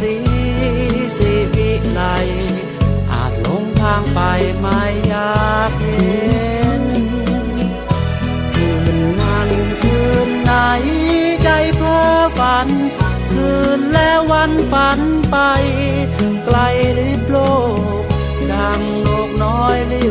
สางไปไม่อยากเห็น คืนนั้นคืนไหนใจเพ้อฝัน คืนและวันฝันไป ไกลลิบโลกดังนกน้อยลิ้ว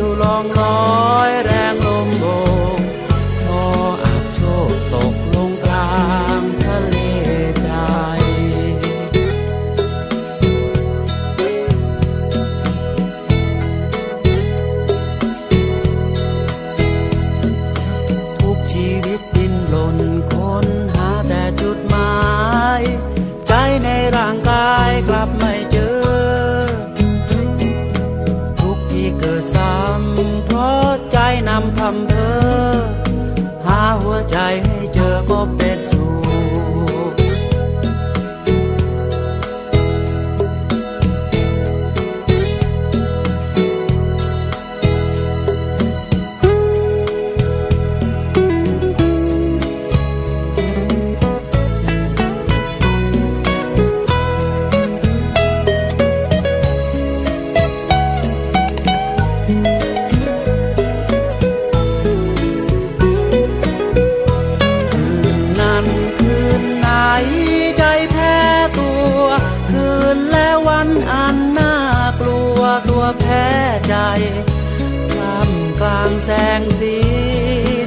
กลามกลางแสงสี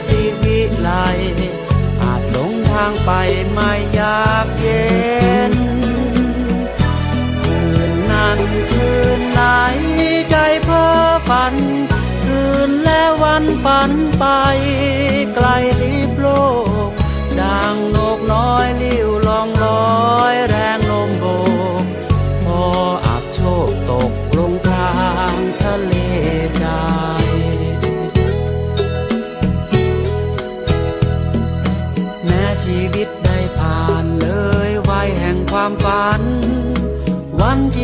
สีวิไลอาจหลงทางไปไม่อยากเย็น คืนนั้นคืนไหนใจพ้อฝัน คืนและวันฝันไปไกลลิบโลกดังนกน้อยลิ้วลองลอย